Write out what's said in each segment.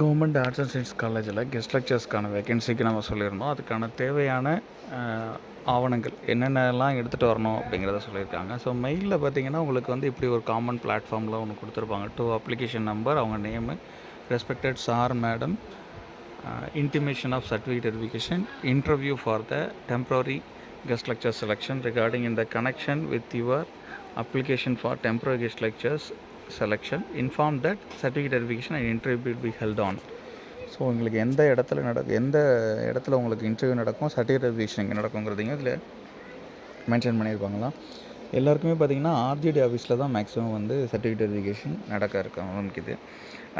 Government arts and science காலேஜில் guest லெக்சர்ஸ்க்கான வேகன்சிக்கு நம்ம சொல்லியிருந்தோம். அதுக்கான தேவையான ஆவணங்கள் என்னென்னலாம் எடுத்துகிட்டு வரணும் அப்படிங்கிறத சொல்லியிருக்காங்க. ஸோ மெயிலில் பார்த்தீங்கன்னா உங்களுக்கு வந்து இப்படி ஒரு காமன் பிளாட்ஃபார்மில் ஒன்று கொடுத்துருப்பாங்க. டூ அப்ளிகேஷன் நம்பர் அவங்க name respected sir madam intimation of certificate verification interview for the temporary guest lecture selection regarding இந்த connection with your application for temporary guest lecturers selection inform that certificate verification and interview will be held on. So உங்களுக்கு எந்த இடத்துல நடக்கும் எந்த இடத்துல உங்களுக்கு interview நடக்கும் certificate verification எங்கே நடக்குங்கிறதையும் இதில் மென்ஷன் பண்ணியிருப்பாங்களா? எல்லாருக்குமே பார்த்தீங்கன்னா ஆர்ஜிடி ஆஃபீஸில் தான் மேக்ஸிமம் வந்து சர்டிஃபிகேட் வெரிஃபிகேஷன் நடக்க இருக்க ஆரம்பிக்குது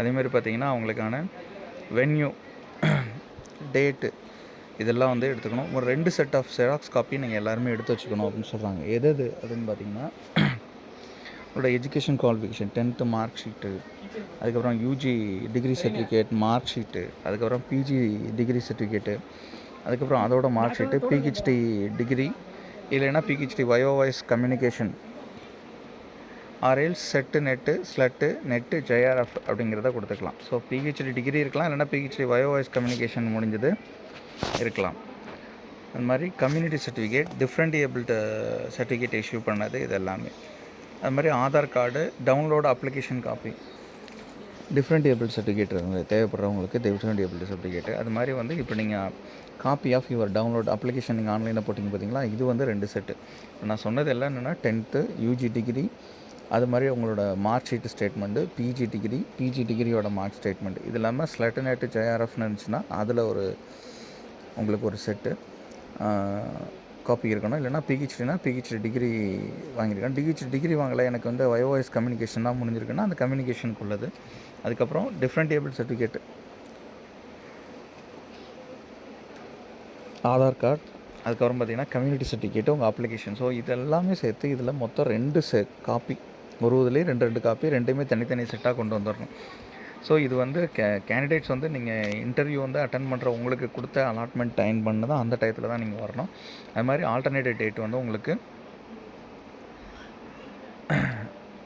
அதேமாதிரி பார்த்திங்கன்னா அவங்களுக்கான வென்யூ டேட்டு இதெல்லாம் வந்து எடுத்துக்கணும். ஒரு ரெண்டு செட் ஆஃப் ஜெராக்ஸ் காப்பி நீங்கள் எல்லாருமே எடுத்து வச்சுக்கணும் அப்படின்னு சொல்கிறாங்க எது எது அப்படின்னு பார்த்தீங்கன்னா உங்களோட education qualification tenth mark sheet அதுக்கப்புறம் UG degree certificate mark sheet அதுக்கப்புறம் பிஜி டிகிரி சர்டிஃபிகேட்டு அதுக்கப்புறம் அதோட மார்க் ஷீட்டு பிஹெச்டி டிகிரி இல்லைன்னா PhD viva voce communication RL SET NET SLET NET JRF அப்படிங்கிறத கொடுத்துக்கலாம். ஸோ பிஹெச்டி டிகிரி இருக்கலாம் இல்லைன்னா பிஹெச்டி வயோவாய்ஸ் கம்யூனிகேஷன் முடிஞ்சது இருக்கலாம். அது மாதிரி community certificate different abled certificate issue பண்ணது இது எல்லாமே அது மாதிரி Aadhaar card download application copy different able certificate தேவைப்படுறவங்களுக்கு different able certificate அது மாதிரி வந்து இப்போ நீங்கள் copy of your download application நீங்கள் ஆன்லைனில் போட்டிங்க பார்த்தீங்களா இது வந்து ரெண்டு செட்டு நான் சொன்னது எல்லாம் என்னென்னா டென்த்து யூஜி டிகிரி அது மாதிரி உங்களோட mark sheet statement PG degree PG டிகிரியோட mark statement இது இல்லாமல் ஸ்லெட்டு ஜேஆர்எஃப்னு இருந்துச்சுன்னா அதில் ஒரு உங்களுக்கு ஒரு செட்டு காப்பி இருக்கணும். இல்லைனா பிஹெச்டினா பிஹெச்டி டிகிரி வாங்கியிருக்கேன். பிஹெச்டி டிகிரி வாங்கலை எனக்கு வந்து வயோவாய்ஸ் கம்யூனிகேஷன் தான் முடிஞ்சிருக்குன்னா அந்த கம்யூனிகேஷனுக்கு உள்ளது அதுக்கப்புறம் different able certificate Aadhaar card அதுக்கப்புறம் பார்த்தீங்கன்னா கம்யூனிட்டி சர்டிஃபிகேட் உங்கள் அப்ளிகேஷன் ஸோ இது எல்லாமே சேர்த்து இதில் மொத்தம் ரெண்டு செ காப்பி ஒரு இதுலேயே ரெண்டு ரெண்டு காப்பி ரெண்டுமே தனித்தனி செட்டாக கொண்டு வந்துடணும் ஸோ இது வந்து கே கேண்டிடேட்ஸ் வந்து நீங்கள் இன்டர்வியூ வந்து அட்டன் பண்ணுற உங்களுக்கு கொடுத்த அலாட்மெண்ட் டைம் பண்ண தான் அந்த டயத்தில் தான் நீங்கள் வரணும். அது மாதிரி ஆல்டர்னேட்டிவ் டேட் வந்து உங்களுக்கு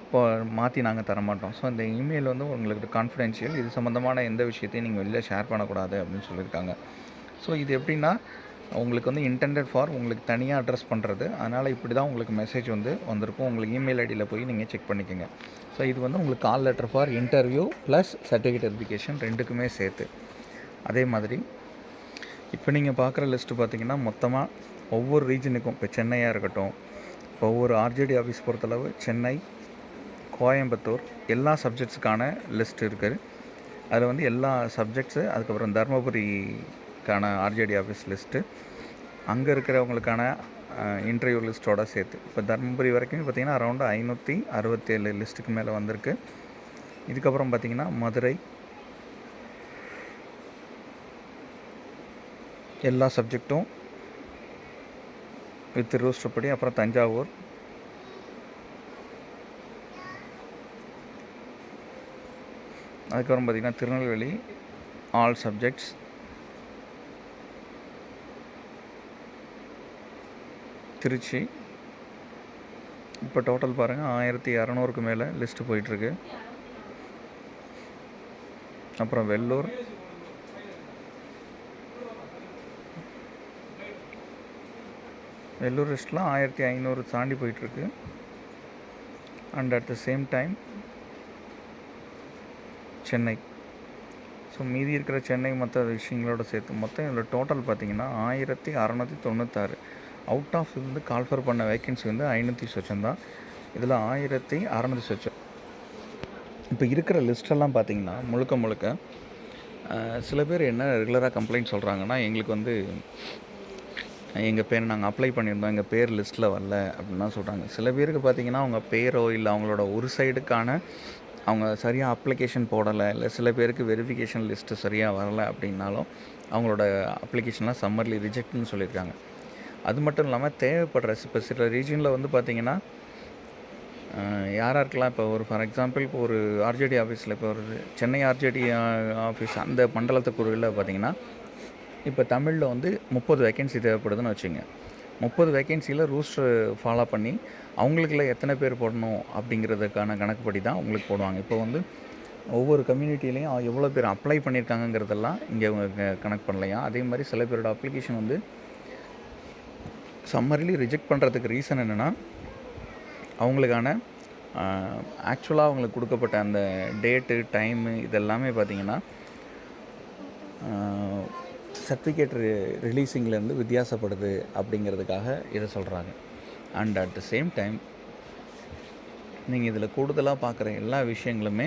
இப்போ மாற்றி நாங்கள் தரமாட்டோம் ஸோ இந்த இமெயில் வந்து உங்களுக்கு கான்ஃபிடென்ஷியல் இது சம்மந்தமான எந்த விஷயத்தையும் நீங்கள் வெளியில் ஷேர் பண்ணக்கூடாது அப்படின்னு சொல்லியிருக்காங்க. ஸோ இது எப்படின்னா உங்களுக்கு வந்து இன்டெண்டட் ஃபார் உங்களுக்கு தனியாக அட்ரஸ் பண்ணுறது அதனால் இப்படி தான் உங்களுக்கு மெசேஜ் வந்து வந்திருக்கும். உங்களுக்கு இமெயில் ஐடியில் போய் நீங்கள் செக் பண்ணிக்கோங்க. ஸோ இது வந்து உங்களுக்கு call letter for interview plus certificate verification ரெண்டுக்குமே சேர்த்து. அதே மாதிரி இப்போ நீங்கள் பார்க்குற லிஸ்ட்டு பார்த்தீங்கன்னா மொத்தமாக ஒவ்வொரு ரீஜனுக்கும் இப்போ சென்னையாக இருக்கட்டும் இப்போ ஒவ்வொரு ஆர்ஜேடி ஆஃபீஸ் பொறுத்தளவு சென்னை கோயம்புத்தூர் எல்லா சப்ஜெக்ட்ஸுக்கான லிஸ்ட் இருக்குது அதில் வந்து எல்லா சப்ஜெக்ட்ஸு அதுக்கப்புறம் தருமபுரி தருமபுரிக்கான ஆர்ஜேடி ஆஃபீஸ் லிஸ்ட்டு அங்கே இருக்கிறவங்களுக்கான இன்டர்வியூ லிஸ்ட்டோட சேர்த்து. இப்போ தருமபுரி வரைக்கும் பார்த்திங்கன்னா அரௌண்டு ஐநூற்றி அறுபத்தேழு லிஸ்ட்டுக்கு மேலே வந்திருக்கு. இதுக்கப்புறம் பார்த்திங்கன்னா மதுரை எல்லா சப்ஜெக்ட்டும் வித் ரூஸ்டப்படி அப்புறம் தஞ்சாவூர். அதுக்கப்புறம் பார்த்திங்கன்னா திருநெல்வேலி ஆல் சப்ஜெக்ட்ஸ் திருச்சி. இப்போ டோட்டல் பாருங்கள் ஆயிரத்தி இரநூறுக்கு மேலே லிஸ்ட்டு போயிட்டுருக்கு. அப்புறம் வெள்ளூர். வெள்ளூர் லிஸ்ட்லாம் ஆயிரத்தி ஐநூறு தாண்டி போயிட்டுருக்கு. And at the same time Chennai. So மீதி இருக்கிற சென்னை மற்ற விஷயங்களோட சேர்த்து மொத்தம் இதில் டோட்டல் பார்த்தீங்கன்னா ஆயிரத்தி அறநூற்றி தொண்ணூத்தாறு. அவுட் ஆஃப் வந்து கால்ஃபர் பண்ண வேக்கன்சி வந்து ஐநூற்றி சொச்சம் தான். இதில் ஆயிரத்தி அறநூற்றி சொச்சம். இப்போ இருக்கிற லிஸ்டெல்லாம் பார்த்தீங்கன்னா முழுக்க முழுக்க சில பேர் என்ன ரெகுலராக கம்ப்ளைண்ட் சொல்கிறாங்கன்னா எங்களுக்கு வந்து எங்கள் பேர் நாங்கள் அப்ளை பண்ணியிருந்தோம் எங்கள் பேர் லிஸ்ட்டில் வரல அப்படின்லாம் சொல்கிறாங்க சில பேருக்கு பார்த்தீங்கன்னா அவங்க பேரோ இல்லை அவங்களோட ஒரு சைடுக்கான அவங்க சரியாக அப்ளிகேஷன் போடலை இல்லை சில பேருக்கு வெரிஃபிகேஷன் லிஸ்ட்டு சரியாக வரல அப்படின்னாலும் அவங்களோட அப்ளிகேஷன்லாம் சம்மர்லி ரிஜெக்ட்னு சொல்லியிருக்காங்க. அது மட்டும் இல்லாமல் தேவைப்படுற இப்போ சில ரீஜனில் வந்து பார்த்திங்கன்னா யாராக இருக்கலாம். இப்போ ஒரு ஃபார் எக்ஸாம்பிள் இப்போ ஒரு ஆர்ஜேடி ஆஃபீஸில் இப்போ ஒரு சென்னை ஆர்ஜேடி ஆஃபீஸ் அந்த மண்டலத்துக்குள்ள பார்த்தீங்கன்னா இப்போ தமிழில் வந்து முப்பது வேக்கன்சி தேவைப்படுதுன்னு வச்சுங்க. முப்பது வேக்கன்சியில் ரூஸ்டர் ஃபாலோ பண்ணி அவங்களுக்குள்ள எத்தனை பேர் போடணும் அப்படிங்கிறதுக்கான கணக்குப்படி தான் உங்களுக்கு போடுவாங்க. இப்போ வந்து ஒவ்வொரு கம்யூனிட்டிலையும் எவ்வளோ பேர் அப்ளை பண்ணியிருக்காங்கங்கிறதெல்லாம் இங்கே அவங்க பண்ணலையா? அதே மாதிரி சில பேரோட அப்ளிகேஷன் வந்து சம்மரிலி ரிஜெக்ட் பண்ணுறதுக்கு ரீசன் என்னென்னா அவங்களுக்கான ஆக்சுவலாக அவங்களுக்கு கொடுக்கப்பட்ட அந்த டேட்டு டைமு இதெல்லாமே பார்த்தீங்கன்னா சர்டிஃபிகேட் ரிலீஸிங்லேருந்து வித்தியாசப்படுது அப்படிங்கிறதுக்காக இதை சொல்கிறாங்க and at the same time நீங்கள் இதில் கூடுதலாக பார்க்குற எல்லா விஷயங்களுமே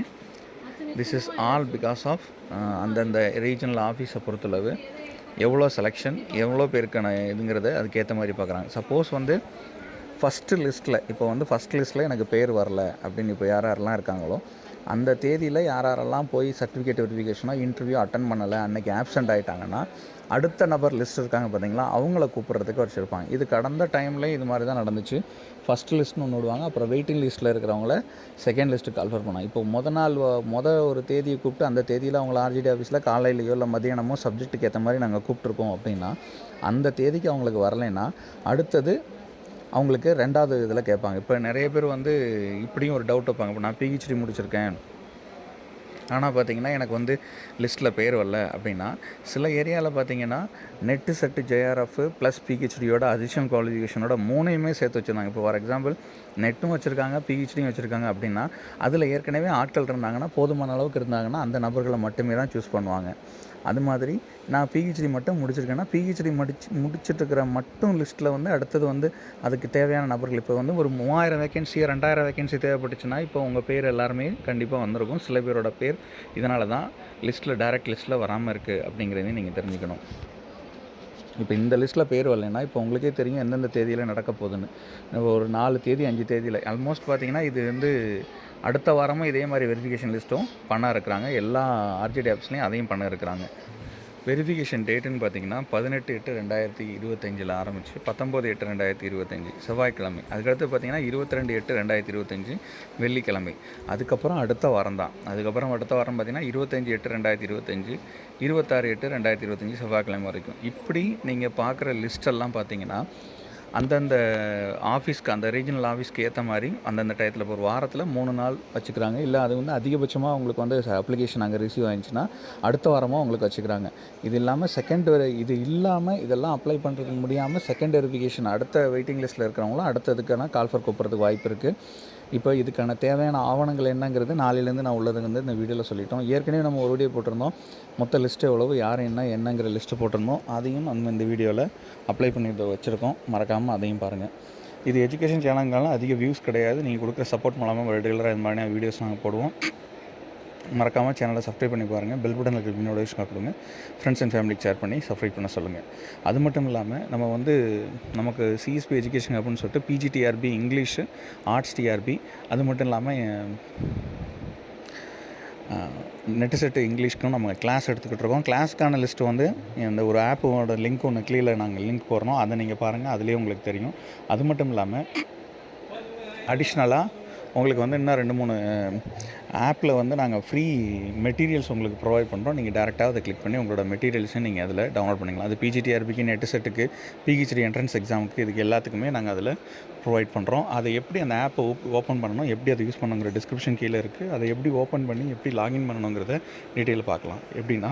this is all because of அந்தந்த ரீஜனல் ஆஃபீஸை பொறுத்தளவு எவ்வளோ செலெக்ஷன் எவ்வளோ பேருக்கான இதுங்கிறத அதுக்கேற்ற மாதிரி பார்க்குறாங்க. சப்போஸ் வந்து ஃபஸ்ட்டு லிஸ்ட்டில் இப்போ வந்து ஃபஸ்ட் லிஸ்ட்டில் எனக்கு பேர் வரல அப்படின்னு இப்போ யார் யாரெல்லாம் இருக்காங்களோ அந்த தேதியில் யார் யாரெல்லாம் போய் சர்டிஃபிகேட் வெரிஃபிகேஷனோ இன்டர்வியூ அட்டன் பண்ணலை அன்றைக்கி ஆப்சண்ட் ஆகிட்டாங்கன்னா அடுத்த நபர் லிஸ்ட் இருக்காங்க பார்த்தீங்களா அவங்கள கூப்பிட்றதுக்கு வச்சுருப்பாங்க. இது கடந்த டைம்லேயும் இது மாதிரி தான் நடந்துச்சு. ஃபஸ்ட் லிஸ்ட்னு ஒன்று விடுவாங்க அப்புறம் வெயிட்டிங் லிஸ்ட்டில் இருக்கிறவங்கள செகண்ட் லிஸ்ட்டு கால்ஃபர் பண்ணாங்க இப்போ முத நாள் முத ஒரு தேதியை கூப்பிட்டு அந்த தேதியில் அவங்கள ஆர்ஜிடி ஆஃபீஸில் காலையிலையோ இல்லை மதியானமோ சப்ஜெக்ட்டுக்கு ஏற்ற மாதிரி நாங்கள் கூப்பிட்ருக்கோம் அப்படின்னா அந்த தேதிக்கு அவங்களுக்கு வரலைன்னா அடுத்தது அவங்களுக்கு ரெண்டாவது இதில் கேட்பாங்க. இப்போ நிறைய பேர் வந்து இப்படியும் ஒரு டவுட் வைப்பாங்க. இப்போ நான் பிஹெச்டி முடிச்சிருக்கேன். ஆனால் பார்த்தீங்கன்னா எனக்கு வந்து லிஸ்ட்டில் பேர் வரல அப்படின்னா சில ஏரியாவில் பார்த்தீங்கன்னா நெட்டு செட்டு ஜேஆர்எஃப் ப்ளஸ் பிஹெச்டியோட அடிஷனல் குவாலிஃபிகேஷனோட மூணையுமே சேர்த்து வச்சுருந்தாங்க. இப்போ ஃபார் எக்ஸாம்பிள் நெட்டும் வச்சுருக்காங்க பிஹெச்டியும் வச்சுருக்காங்க அப்படின்னா அதில் ஏற்கனவே ஆட்கள் இருந்தாங்கன்னா போதுமான அளவுக்கு இருந்தாங்கன்னா அந்த நபர்களை மட்டுமே தான் சூஸ் பண்ணுவாங்க. அது மாதிரி நான் பிஹெச்டி மட்டும் முடிச்சிருக்கேன்னா பிஹெச்டி முடிச்சு முடிச்சிட்ருக்கிற மட்டும் லிஸ்ட்டில் வந்து அடுத்தது வந்து அதுக்கு தேவையான நபர்கள். இப்போ வந்து ஒரு மூவாயிரம் வேகன்சி ரெண்டாயிரம் வேகன்சி தேவைப்பட்டுச்சுன்னா இப்போ உங்கள் பேர் எல்லாருமே கண்டிப்பாக வந்திருக்கும். சில பேரோட பேர் இதனால தான் லிஸ்ட்டில் டைரக்ட் லிஸ்ட்டில் வராமல் இருக்குது அப்படிங்கிறதையும் நீங்கள் தெரிஞ்சுக்கணும். இப்போ இந்த லிஸ்ட்டில் பேர் வரலைன்னா இப்போ உங்களுக்கே தெரியும் எந்தெந்த தேதியில் நடக்க போகுதுன்னு. ஒரு நாலு தேதி அஞ்சு தேதியில். ஆல்மோஸ்ட் பார்த்தீங்கன்னா இது வந்து அடுத்த வாரமும் இதே மாதிரி வெரிஃபிகேஷன் லிஸ்ட்டும் பண்ண இருக்கிறாங்க. எல்லா ஆர்ஜிடி ஆப்ஸ்லேயும் அதையும் பண்ண இருக்கிறாங்க. வெரிஃபிகேஷன் டேட்டுன்னு பார்த்தீங்கன்னா பதினெட்டு எட்டு ரெண்டாயிரத்தி இருபத்தஞ்சில் ஆரம்பிச்சு பத்தொம்போது எட்டு ரெண்டாயிரத்தி இருபத்தஞ்சி செவ்வாய்க்கிழமை. அதுக்கடுத்து பார்த்தீங்கன்னா இருபத்தி ரெண்டு எட்டு ரெண்டாயிரத்தி இருபத்தஞ்சி வெள்ளிக்கிழமை. அதுக்கப்புறம் அடுத்த வாரம் தான். அதுக்கப்புறம் அடுத்த வாரம் பார்த்தீங்கன்னா இருபத்தஞ்சி எட்டு ரெண்டாயிரத்தி இருபத்தஞ்சி இருபத்தாறு எட்டு ரெண்டாயிரத்தி இருபத்தஞ்சி செவ்வாய்க்கிழமை வரைக்கும். இப்படி நீங்கள் பார்க்குற லிஸ்டெல்லாம் பார்த்தீங்கன்னா அந்தந்த ஆஃபீஸ்க்கு அந்த ரீஜனல் ஆஃபீஸ்க்கு ஏற்ற மாதிரி அந்தந்த டயத்தில் இப்போ ஒரு வாரத்தில் மூணு நாள் வச்சுக்கிறாங்க. இல்லை அது வந்து அதிகபட்சமாக உங்களுக்கு வந்து அப்ளிகேஷன் அங்கே ரிசீவ் ஆயிடுச்சுன்னா அடுத்த வாரமாக உங்களுக்கு வச்சுக்கிறாங்க. இது இல்லாமல் செகண்ட் இது இல்லாமல் இதெல்லாம் அப்ளை பண்ணுறதுக்கு முடியாமல் செகண்ட் வெரிஃபிகேஷன் அடுத்த வெயிட்டிங் லிஸ்ட்டில் இருக்கிறவங்களும் அடுத்ததுக்கான கால்ஃபர் கூப்பிட்றதுக்கு வாய்ப்பு இருக்குது இப்போ இதுக்கான தேவையான ஆவணங்கள் என்னங்கிறது நாளையிலேருந்து நான் உள்ளதுங்க வந்து இந்த வீடியோவில் சொல்லிட்டோம். ஏற்கனவே நம்ம ஒரு வீடியோ போட்டிருந்தோம். மொத்த லிஸ்ட்டு எவ்வளவு யார் என்ன என்னங்கிற லிஸ்ட்டு போட்டிருந்தோம். அதையும் நம்ம இந்த வீடியோவில் அப்ளை பண்ணி வச்சுருக்கோம். மறக்காமல் அதையும் பாருங்கள் இது எஜுகேஷன் சேனல்னால அதிக வியூஸ் கிடையாது. நீங்கள் கொடுக்குற சப்போர்ட் மூலமாக ரெகுலராக இந்த மாதிரியான வீடியோஸ் நாங்கள் போடுவோம். மறக்காமல் சேனலை சப்ஸ்கிரைப் பண்ணி பாருங்கள் பெல் பட்டன் கிளிக் நோட்டிஃபிகேஷன் கொடுங்க. ஃப்ரெண்ட்ஸ் அண்ட் ஃபேமிலிக்கு ஷேர் பண்ணி சப்ஸ்கிரைப் பண்ண சொல்லுங்கள் அது மட்டும் இல்லாமல் நம்ம வந்து நமக்கு சிஎஸ்பி எஜுகேஷன் அப்படின்னு சொல்லிட்டு பிஜிடிஆர்பி இங்கிலீஷு ஆர்ட்ஸ் டிஆர்பி அது மட்டும் இல்லாமல் நெட்டு செட்டு இங்கிலீஷ்க்கும் நம்ம கிளாஸ் எடுத்துக்கிட்டு இருக்கோம். கிளாஸ்க்கான லிஸ்ட்டு வந்து இந்த ஒரு ஆப்போட லிங்க் ஒன்று கீழே நாங்கள் லிங்க் போடுறோம் அதை நீங்கள் பாருங்கள் அதுலேயே உங்களுக்கு தெரியும். அது மட்டும் இல்லாமல் அடிஷ்னலாக உங்களுக்கு வந்து இன்னும் ரெண்டு மூணு ஆப்பில் வந்து நாங்கள் ஃப்ரீ மெட்டீரியல்ஸ் உங்களுக்கு ப்ரொவைட் பண்ணுறோம் நீங்கள் டேரெக்டாக அதை கிளிக் பண்ணி உங்களோட மெட்டீரியல்ஸை நீங்கள் அதில் டவுன்லோட் பண்ணிக்கலாம். அது பிஜிடிஆர்பிக்கு நெட் செட்டுக்கு பிஹெச்டி என்ட்ரன்ஸ் எக்ஸாமுக்கு இதுக்கு எல்லாத்துக்குமே நாங்கள் அதில் ப்ரொவைட் பண்ணுறோம் அதை எப்படி அந்த ஆப்பை ஓப்பன் பண்ணணும் எப்படி அதை யூஸ் பண்ணுங்கிற டிஸ்கிரிப்ஷன் கீழே இருக்குது அதை எப்படி ஓப்பன் பண்ணி எப்படி லாகின் பண்ணணுங்கிறத டீட்டெயில் பார்க்கலாம். எப்படின்னா